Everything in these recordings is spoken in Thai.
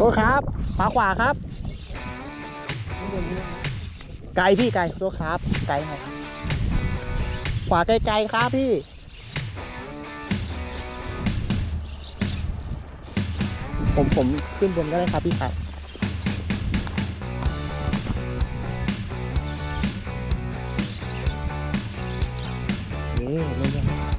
โทษครับขวาขวาครับ ไกลพี่ไกลโทษครับ ไกลหน่อยขวาไกลๆครับพี่ ผมผมขึ้นบนก็ได้ครับพี่ครับนี่นี่นี่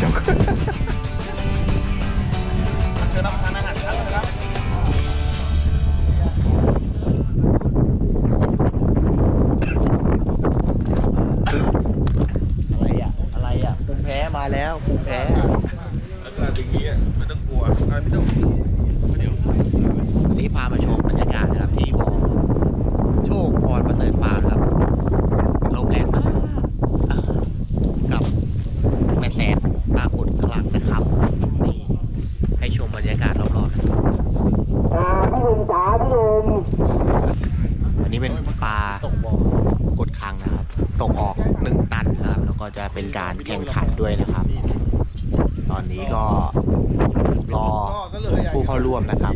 เปล่าครับเชิญรับประทานอาหารครับนะครับอะไรอะ อะไรอะภูมิแพ้มาแล้วภูมิแพ้ลักษณะอย่างนี้ไม่ต้องกลัวไรไม่ต้องเดี๋ยววันนี้พามาชมบรรยากาศนะครับที่บ่อโชคพรประเสริฐฟาร์มครับลมแรงมากอะกับแม่แสนปรากฏข้างหลังนะครับนี่ให้ชมบรรยากาศรอบๆนะครับ พี่หนุ่มจ๋าพี่หนุ่ม อันนี้เป็นปลา ตกบ่อก ดคังนะครับ ตกออกหนึ่งตันนะครับ แล้ว ก็จะเป็นการแข่งขันด้วยนะครับ ตอนนี้ก็รอก็เลยผู้เข้าร่วมนะครับ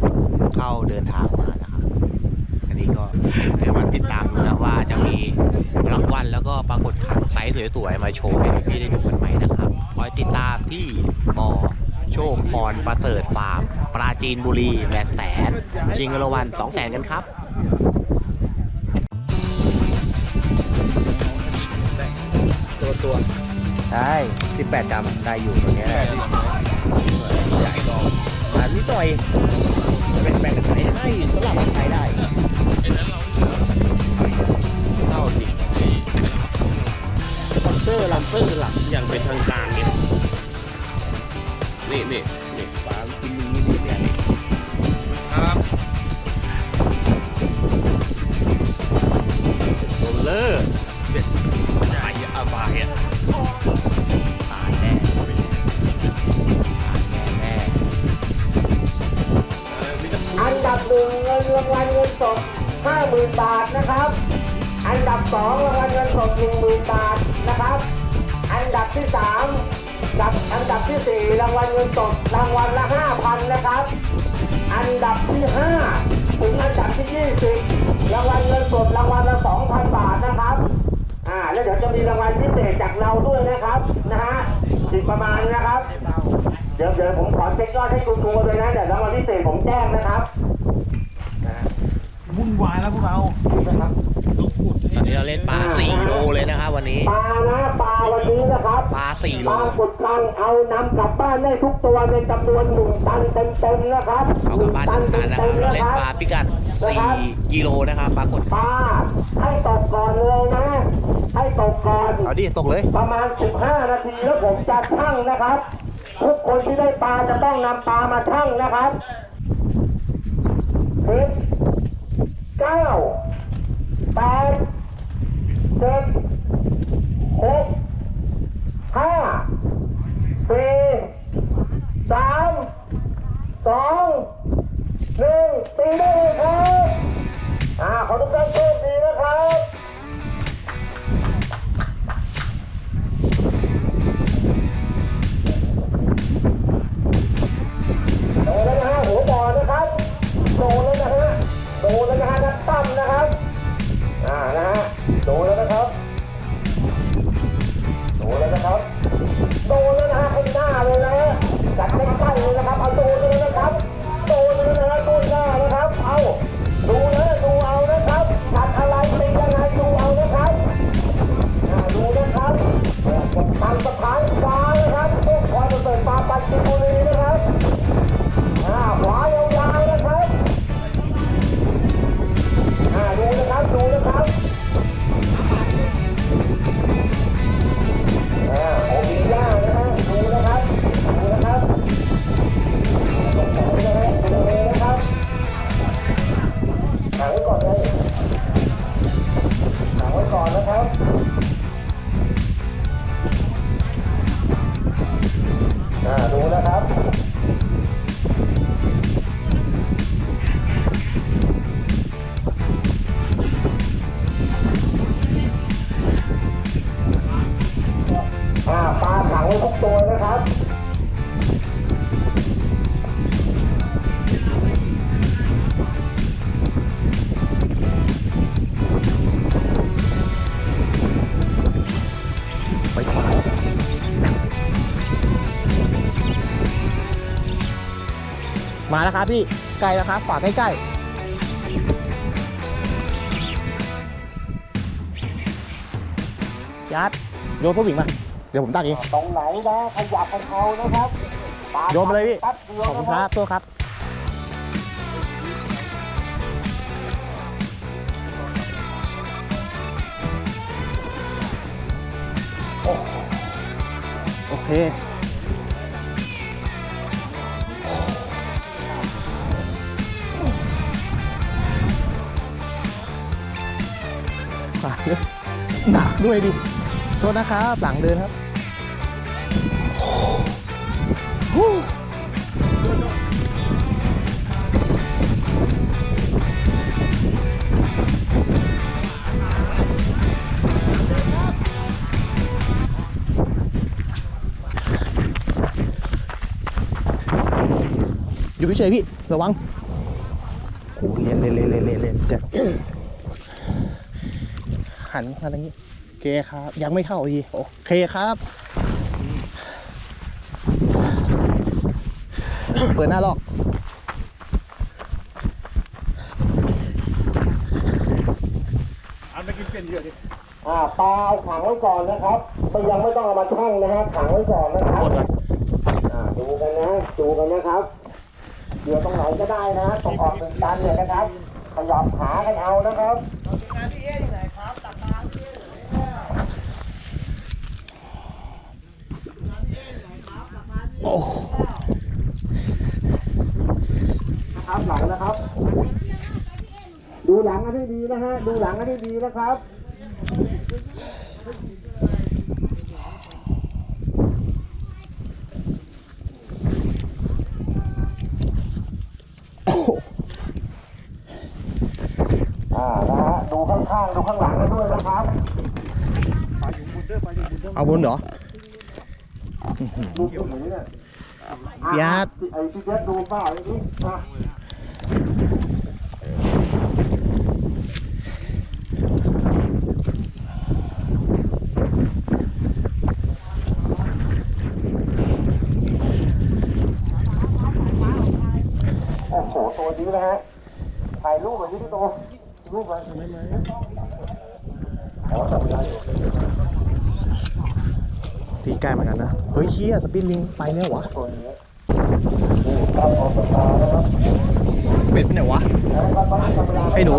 เข้าเดินทางมานะครับ อันนี้ก็เดี๋ยวมาติดตามดูนะว่าจะมีรางวัลแล้วก็ปรากฏขังไซส์สวยๆมาโชว์ให้พี่ๆได้ดูกันไหมนะครับคอยติดตามที่บ่อโชคพรประเสริฐฟาร์มปราจีนบุรีแปดแสนชิงเงินรางวัลสองแสนกันครับตัวตัว ใช่18กรัมได้อยู่ตรงเนี้ยแปดที่ใหญ่กองอันนี้ต่อยแบ่งแบ่งกันไปให้สลับกันใช้ได้ไอ้นั้นเราเข้าสิสปอนเซอร์ลัมเซอร์หลักอย่างเป็นทางการเนี่ยนี่นี่นี่ปลากินนี้นี่เนี่ยนี่ครับโรลเลอร์ 10,000 บาทนะครับ อันดับ2รางวัลเงินสดหนึ่งหมื่นบาทนะครับ อันดับที่3กับอันดับที่สี่รางวัลเงินสดรางวัลละห้าพันนะครับ อันดับที่ห้าถึงอันดับที่ยี่สิบรางวัลเงินสดรางวัลละสองพันบาทนะครับอ่าแล้วเดี๋ยวจะมีรางวัลพิเศษจากเราด้วยนะครับนะฮะติดประมาณนะครับ เดี๋ยวเดี๋ยวผมขอเช็คยอดให้คุณครูเลยนะเดี๋ยวรางวัลพิเศษผมแจ้งนะครับ วุ่นวายแล้วพวกเรานะครับต้องพูดตอนนี้เราเล่นปลา4โลเลยนะครับวันนี้ ปลานะปลาวันนี้นะครับปลา4โลปลากดตังเอานำกลับบ้านได้ทุกตัวในจำนวนหนึ่งตันเต็มๆนะครับเอากลับบ้านหนึ่งตันนะครับเราเล่นปลาพิกัด4กิโลนะครับปลากดปลาให้ตกก่อนเลยนะให้ตกก่อนเอาดิตกเลย ประมาณ 15 นาทีแล้วผมจะชั่งนะครับ ทุกคนที่ได้ปลาจะต้องนำปลามาชั่งนะครับสิบ เก้าแปดเจ็ดหกห้าสี่สามสองหนึ่งตีได้เลยครับ อ่า ขอทุกท่านโชคดีนะครับ มาแล้วครับพี่ไกลแล้วครับฝาใกล้ๆยัดโยนพวกหญิงมาเดี๋ยวผมตักเองตรงไหนนะขยับกันเอานะครับปโยนมาเลยพี่แป๊บเดียวขอบคุณนะคครัรับบตัวครับโอเค หนักด้วยดิ โทษนะครับหลังเดินครับอยู่เฉยพี่ ระวังโอ้เล่นเล่นเล่นเล่นเล่นเล่น หันมาทางนี้โอเคครับ ยังไม่เท่าดีโอเคครับเปิดหน้าลอกอ่าปลาเอาขังไว้ก่อนนะครับไม่ยังไม่ต้องเอามาชั่งนะฮะขังไว้ก่อนนะครับกดก่อนอ่าดูกันนะดูกันนะครับเดี๋ยวตรงไหนก็ได้นะตรงออกหนึ่งตันเนี่ยนะครับขยับขากันเอานะครับ โอ้นะครับหลังนะครับ ดูหลังกันให้ดีนะฮะ ดูหลังกันให้ดีนะครับ อ่านะฮะ ดูข้างๆ ดูข้างหลังกันด้วยนะครับ เอาบนเหรอ ดูตรงนี้เนี่ยพี่อาร์ตไอ้พี่เจสดูเปล่าไอ้นี่อะโอ้โหตัวนี้นะฮะ ถ่ายรูปแบบนี้พี่โตรูปไปทำไมไหมอ๋อจำได้ อยู่ทีใกล้เหมือนกันนะ เฮ้ยเฮียสปินลิงไปเนี่ยวะตัวนี้นี่ครับออกมานะครับเบ็ดไปไหนวะ ไอ้หนู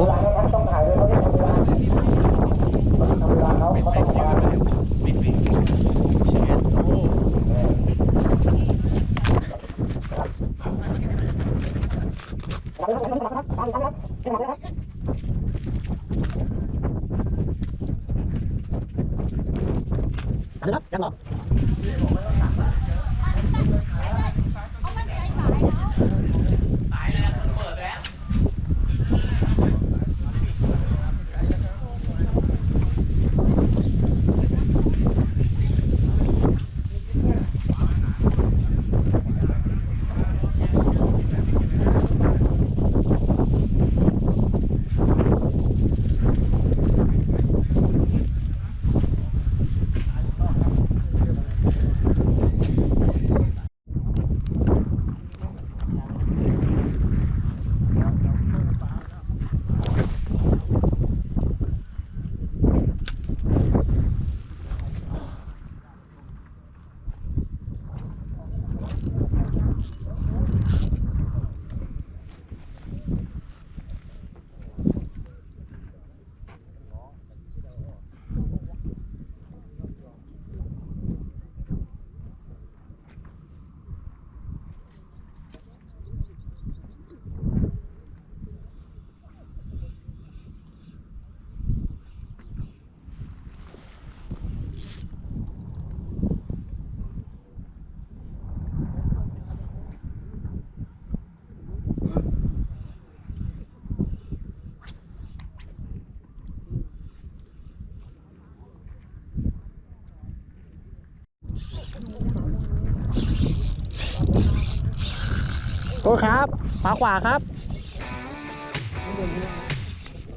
ครับขวาขวาครับ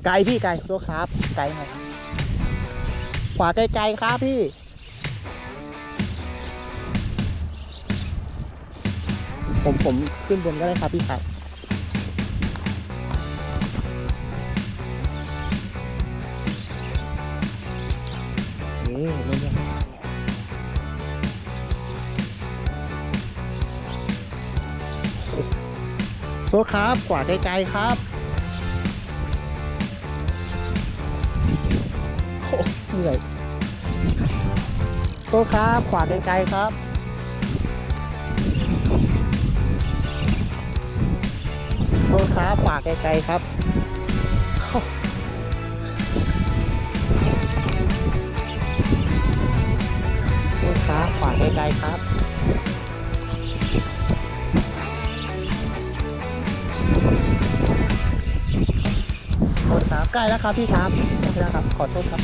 ไกลพี่ไกลตัวครับ ไกลหน่อยขวาไกลๆครับพี่ ผมผมขึ้นบนก็ได้ครับพี่ครับนี่ โทษครับขวาไกลๆครับโอ้เหนื่อยโทษครับ ขวาไกลๆครับโทษครับ ขวาไกลๆครับโทษครับ ขวาไกลๆครับ ครับใกล้แล้วครับพี่ครับใกล้แล้วครับขอโทษครับ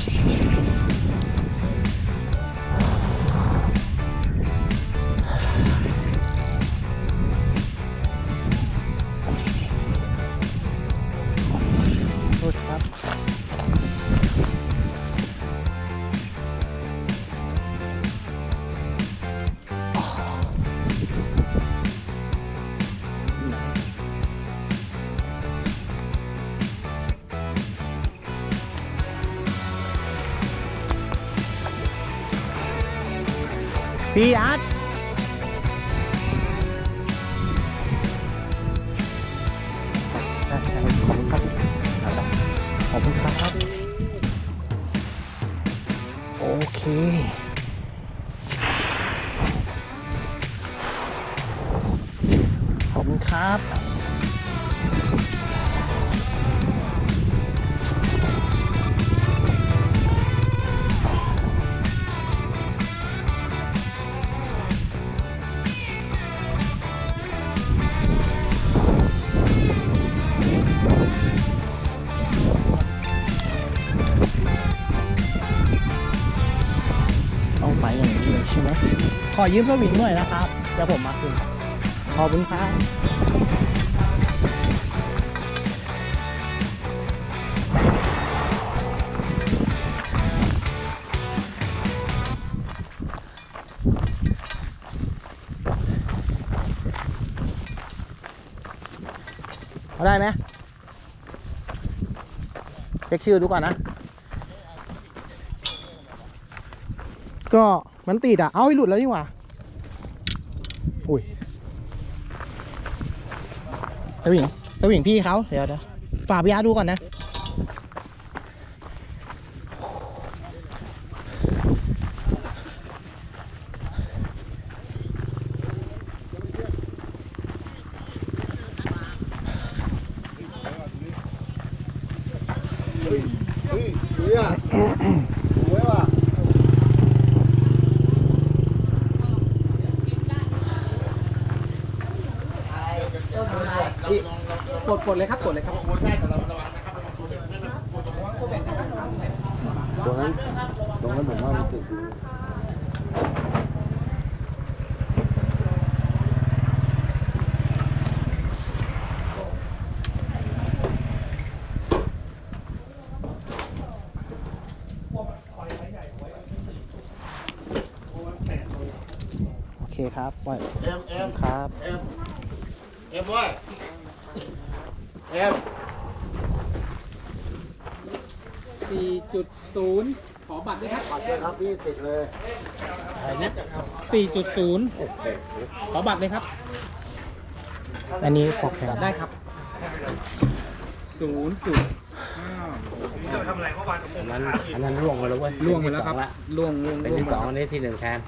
อยืมสวิงหน่อยนะครับเดี๋ยวผมมาคืนขอบคุณครับเอาได้ไหมเช็คชื่อดูก่อนนะ ก็ มันติดอะ เอาให้หลุดแล้วนี่หว่า อุ้ยสวิงสวิงพี่เขาเดี๋ยวเดี๋ยวฝากพี่อาร์ตดูก่อนนะ พี่ติดเลยอะไรนะ4.0 ขอบัตรเลยครับ อันนี้ขอบแขนได้ครับ0จุดอันนั้นอันนั้นล่วงไปแล้วเว้ยล่วงไปแล้วครับ ล่วงล่วงเป็นล่วงที่สองอันนี้ที่หนึ่งแทน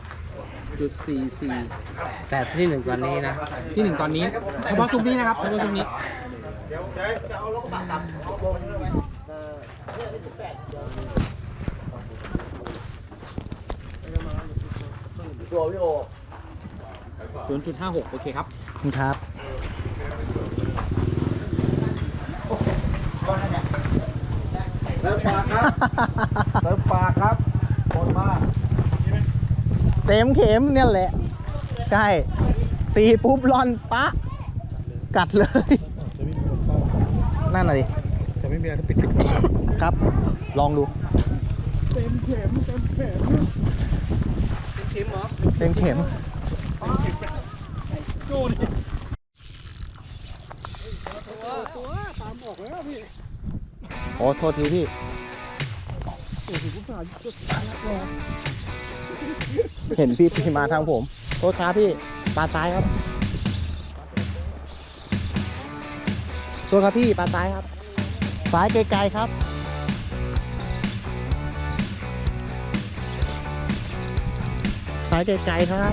11จุด44 แต่ที่หนึ่งตอนนี้นะที่หนึ่งตอนนี้ เฉพาะซุ้มนี้นะครับ เฉพาะซุ้มนี้ ตัวพี่โอ0.56โอเคครับขอบคุณครับ เติมปากครับ เติมปากครับหมดมากเต็มเข็มเนี่ยแหละ ใช่ ตีปุ๊บร่อนปะ กัดเลยนั่นน่ะดิ จะไม่มีอะไรปิดปิดครับ ลองดู เต็มเข็มเต็มเข็มเต็มเข็มเหรอเต็มเข็มโจดิตัวตัวตามบอกแล้วพี่โอ้โทษทีพี่เห็นพี่ตีมาทางผม โทษครับพี่ปลาตายครับ ตัวครับพี่ปลาซ้ายครับซ้ายไกลๆครับ ซ้ายไกลๆครับ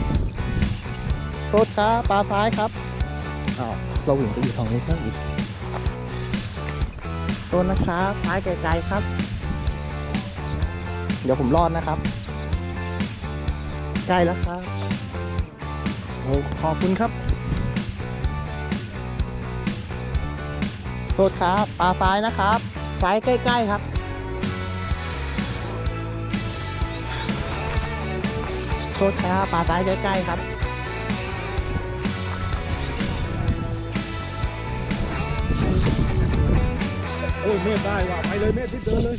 โทษครับปลาซ้ายครับอ้าวเราหวิ่งไปอยู่ทางนี้ซะอีกโทษนะครับซ้ายไกลๆครับ เดี๋ยวผมรอดนะครับ ใกล้แล้วครับโอ้ขอบคุณครับ โทษครับปลาซ้ายนะครับซ้ายใกล้ ๆ ครับ โทษครับปลาซ้ายใกล้ๆครับโอ้ยเมฆได้ว่ะไปเลยเมฆที่เดินเลย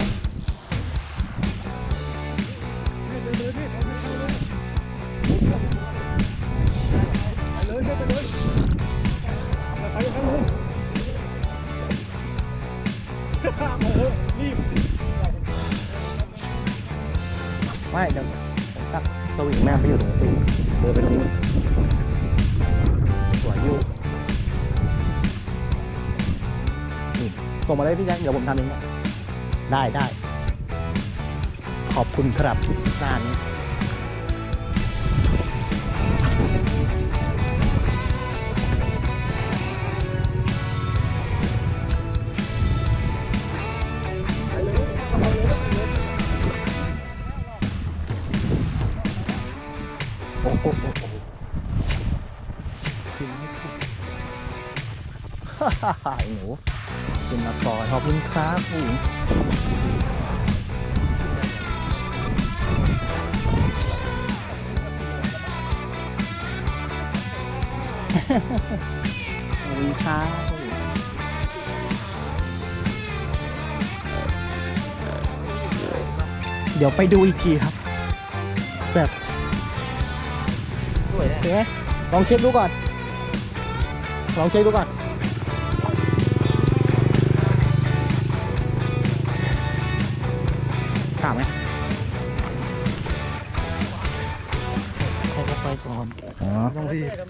เมฆเดินเลยเมฆเอาเมฆเอาเลยไปเลยเมฆไปเลยไปไปไปเลยมาเถอะรีบไม่เดี๋ยวตัก สวิงแม่ไปอยู่ตรงนี้เดินไปตรงนี้สวยอยู่นี่ส่งมาเลยพี่แจ็คเดี๋ยวผมทำเองได้ได้ ขอบคุณครับนานนี้ คุณครับผู้หญิงขอบคุณครับเดี๋ยวไปดูอีกทีครับ แบบโอเคไหมลองเช็คดูก่อน ลองเช็คดูก่อน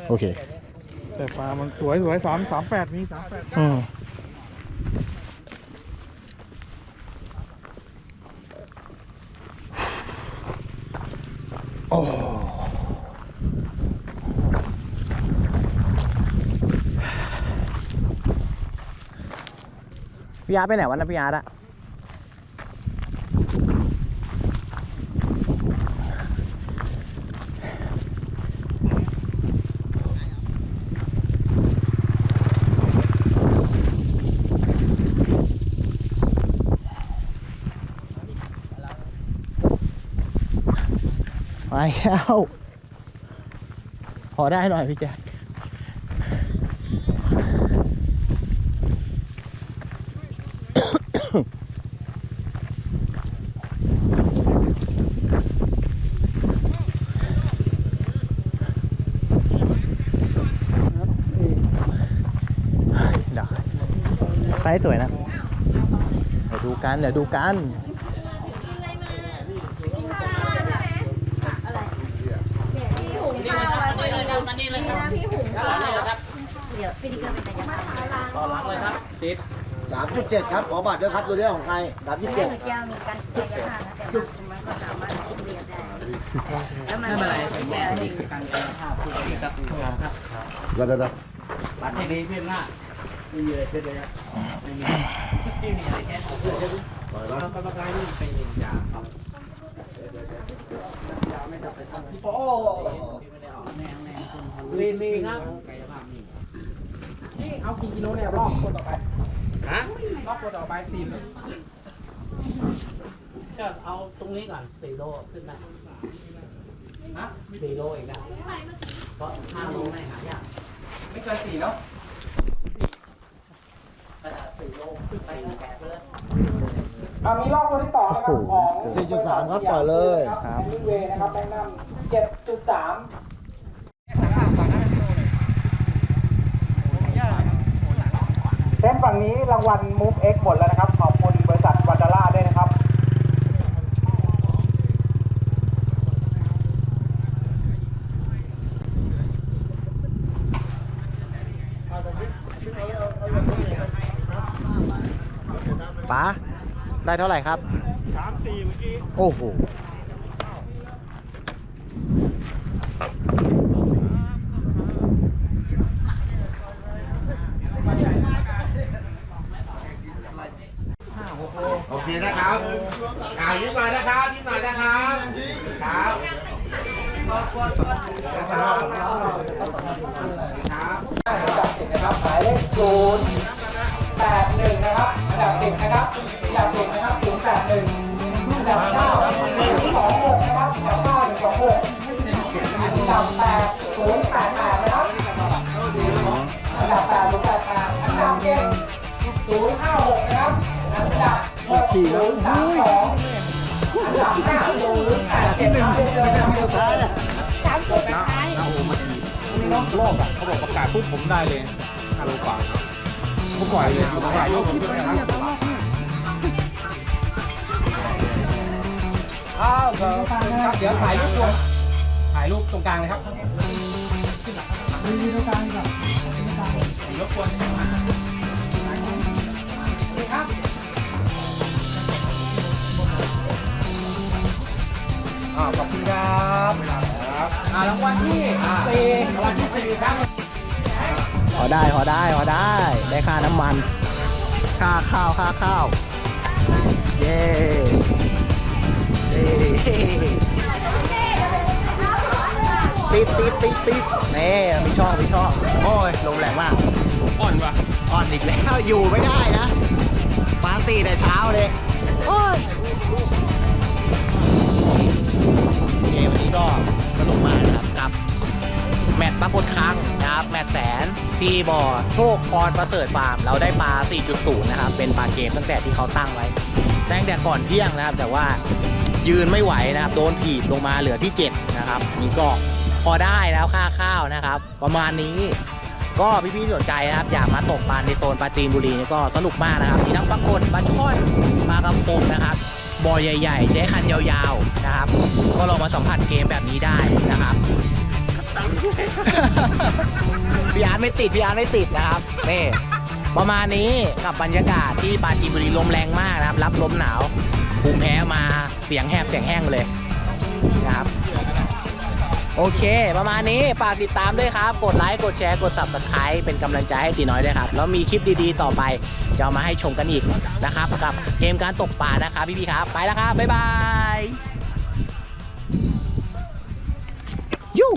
โอเค แต่ปลามันสวยสวยสามสามแปดมีสามแปดอืมโอ้พี่อาร์ตไปไหนวะนะพี่อาร์ตอะ แล้วพอได้หน่อยพี่แจ๊คเดี๋ยวไต้สวยนะ เดี๋ยวดูกัน เดี๋ยวดูกัน พี่หุงข้าวไว้พอดีเลยนี่นะ พี่หุงข้าวเดี๋ยวพี่ดิเกอร์เป็นกายภาพสามจุดเจ็ดครับขอบัตรด้วยครับตัวเรื่องของใครสามจุดแม่เจ็ดหนูแก้วมีการกายภาพนะแต่มันก็สามารถเรียนได้แล้วมันไม่เป็นไรแก้ให้การกายภาพผู้บริการครับเดี๋ยวเดี๋ยวเดี๋ยวบัตรไม่ดีเพื่อนหน้าไม่มีอะไรเพื่อนเลยอะไม่มีไม่มีอะไรแค่เอาเพื่อนจะปล่อยแล้วก็ต้องการนี่ไปเองจ้าครับโอ้ มีครับนี่เอากี่กิโลเนี่ยรอบคนต่อไปฮะรอบคนต่อไปสี่โลก็เอาตรงนี้ก่อนสี่โลขึ้นไหมฮะสี่โลอีกนะเพราะห้าโลไม่หายากไม่เกินสี่เนาะเอามีรอบคนที่สองนะครับของ4.3ครับปล่อยเลยครับเวนะครับแบงค์นัม7.3 ฝั่งนี้รางวัลมูฟเอกหมดแล้วนะครับ ขอบคุณบริษัทวันดาร่าด้วยนะครับป๋าได้เท่าไหร่ครับ สามสี่เมื่อกี้ โอ้โห สิบนะครับอันดับสิบนะครับศูนย์แปดหนึ่งอันดับเก้าหนึ่งสองหกนะครับอันดับเก้าหนึ่งสองหกอันดับแปดศูนย์แปดแปดนะครับอันดับแปดศูนย์แปดแปดอันดับเจ็ดศูนย์ห้าหกนะครับอันดับหกศูนย์สามสองอันดับห้าศูนย์แปดเจ็ดครับเดินทางสุดท้ายสามสุดท้ายน้าโอมาทีรอบอะเขาบอกประกาศปุ๊บผมได้เลยห้าโลกว่าผมปล่อยเลยผมถ่ายรูปผมด้วยนะครับ อ้าวเดี๋ยวครับเดี๋ยวถ่ายรูปรวมถ่ายรูปตรงกลางเลยครับมีตรงกลางดีกว่าตรงกลางรบกวนครับอ่าขอบคุณครับอ่ารางวัลที่สี่รางวัลที่สี่ครับพอได้พอได้พอได้ ได้ค่าน้ำมัน ค่าข้าว ค่าข้าว ย้เย้ติดติดติดติดนี่มีช่องมีช่องโอ้ยลมแรงมาก อ่อนว่ะอ่อนอีกแล้วอยู่ไม่ได้นะมาสี่แต่เช้าเลยโอ้ยเกมวันนี้ก็สนุกมากนะครับกับ แมตช์ปรากฏครั้งนะครับ แมตช์แสนที่บ่อโชคพรประเสริฐฟาร์ม เราได้ปลา 4.0 นะครับ เป็นปลาเกมตั้งแต่ที่เขาตั้งไว้ ตั้งแต่ก่อนเที่ยงนะครับ แต่ว่ายืนไม่ไหวนะครับ โดนถีบลงมาเหลือที่ 7 นะครับ อันนี้ก็พอได้แล้วค่าข้าวนะครับ ประมาณนี้ก็พี่ๆสนใจนะครับ อยากมาตกปลาในโซนปลาจีนบุรีนี่ก็สนุกมากนะครับมีทั้งปลากดปลาช่อนปลากระพงนะครับบ่อใหญ่ ๆ ใช้คันยาวๆนะครับ ก็ลองมาสัมผัสเกมแบบนี้ได้นะครับพี่อาร์ตไม่ติดพี่อาร์ตไม่ติดนะครับนี่ ประมาณนี้กับบรรยากาศที่ปราจีนบุรีลมแรงมากนะครับ รับลมหนาวภูมิแพ้มาเสียงแหบเสียงแห้งเลยนะครับ โอเค ประมาณนี้ฝากติดตามด้วยครับ กดไลค์กดแชร์กด subscribe เป็นกำลังใจให้ตีน้อยด้วยครับ แล้วมีคลิปดีๆต่อไป จะเอามาให้ชมกันอีกนะครับ กับเกมการตกปลานะครับพี่ๆครับ ไปแล้วครับ บ๊ายบายยู